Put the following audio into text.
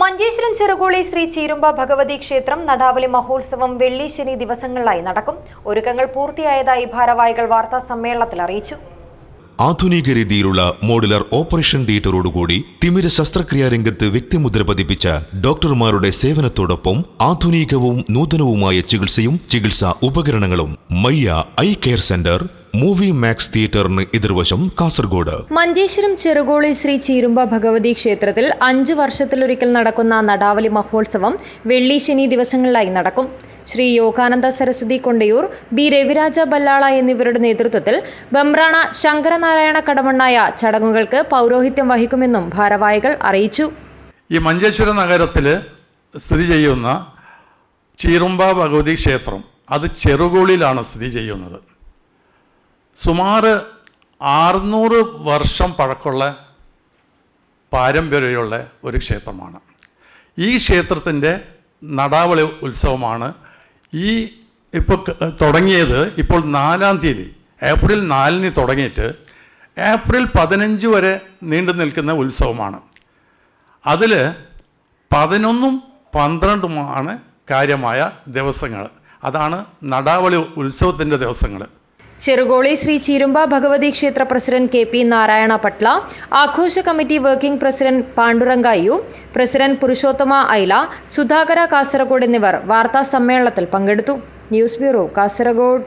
മഞ്ചേശ്വരം ചെറുകോളി ശ്രീ ചീരുമ്പ ഭഗവതി ക്ഷേത്രം നടാവലി മഹോത്സവം വെള്ളി ശനി ദിവസങ്ങളിലായി നടക്കും. ഒരുക്കങ്ങൾ പൂർത്തിയായതായി ഭാരവാഹികൾ വാർത്താ സമ്മേളനത്തിൽ അറിയിച്ചു. ആധുനിക രീതിയിലുള്ള മോഡുലർ ഓപ്പറേഷൻ തിയേറ്ററോടുകൂടി തിമിര ശസ്ത്രക്രിയാ രംഗത്ത് വ്യക്തിമുദ്ര പതിപ്പിച്ച ഡോക്ടർമാരുടെ സേവനത്തോടൊപ്പം ആധുനികവും നൂതനവുമായ ചികിത്സയും ചികിത്സാ ഉപകരണങ്ങളും Mayya eye care centre movie max തിയേറ്ററിന് എതിർവശം കാസർഗോഡ്. മഞ്ചേശ്വരം ചെറുകോളി ശ്രീ ചീരുമ്പ ഭഗവതി ക്ഷേത്രത്തിൽ അഞ്ച് വർഷത്തിലൊരിക്കൽ നടക്കുന്ന നടാവലി മഹോത്സവം വെള്ളി ശനി ദിവസങ്ങളിലായി നടക്കും. ശ്രീ യോഗാനന്ദ സരസ്വതി കൊണ്ടയൂർ ബി രവിരാജ ബല്ലാള എന്നിവരുടെ നേതൃത്വത്തിൽ ബംറാണ ശങ്കരനാരായണ കടമണ്ണായ ചടങ്ങുകൾക്ക് പൗരോഹിത്യം വഹിക്കുമെന്നും ഭാരവാഹികൾ അറിയിച്ചു. ഈ മഞ്ചേശ്വര നഗരത്തിൽ സ്ഥിതി ചെയ്യുന്ന ചീറുമ്പ ഭഗവതി ക്ഷേത്രം അത് ചെറുകോളിലാണ് സ്ഥിതി ചെയ്യുന്നത്. സുമാർ ആറുന്നൂറ് വർഷം പഴക്കമുള്ള പാരമ്പര്യമുള്ള ഒരു ക്ഷേത്രമാണ്. ഈ ക്ഷേത്രത്തിന്റെ നടാവളി ഉത്സവമാണ്. ഈ ഇപ്പോൾ തുടങ്ങിയത് ഇപ്പോൾ നാലാം തീയതി ഏപ്രിൽ നാലിന് തുടങ്ങിയിട്ട് ഏപ്രിൽ പതിനഞ്ച് വരെ നീണ്ടു നിൽക്കുന്ന ഉത്സവമാണ്. അതിൽ പതിനൊന്നും പന്ത്രണ്ടുമാണ് കാര്യമായ ദിവസങ്ങൾ അതാണ് നടാവളി ഉത്സവത്തിന്റെ ദിവസങ്ങൾ ചെറുകോളി ശ്രീ ചീരുമ്പ ഭഗവതി ക്ഷേത്ര president K P Narayana Patla ആഘോഷ കമ്മിറ്റി വർക്കിംഗ് പ്രസിഡന്റ് പാണ്ഡുരംഗായു പ്രസിഡന്റ് പുരുഷോത്തമ ഐല സുധാകര കാസർഗോഡ് എന്നിവർ വാർത്താ സമ്മേളനത്തിൽ പങ്കെടുത്തു. News bureau Kasaragod.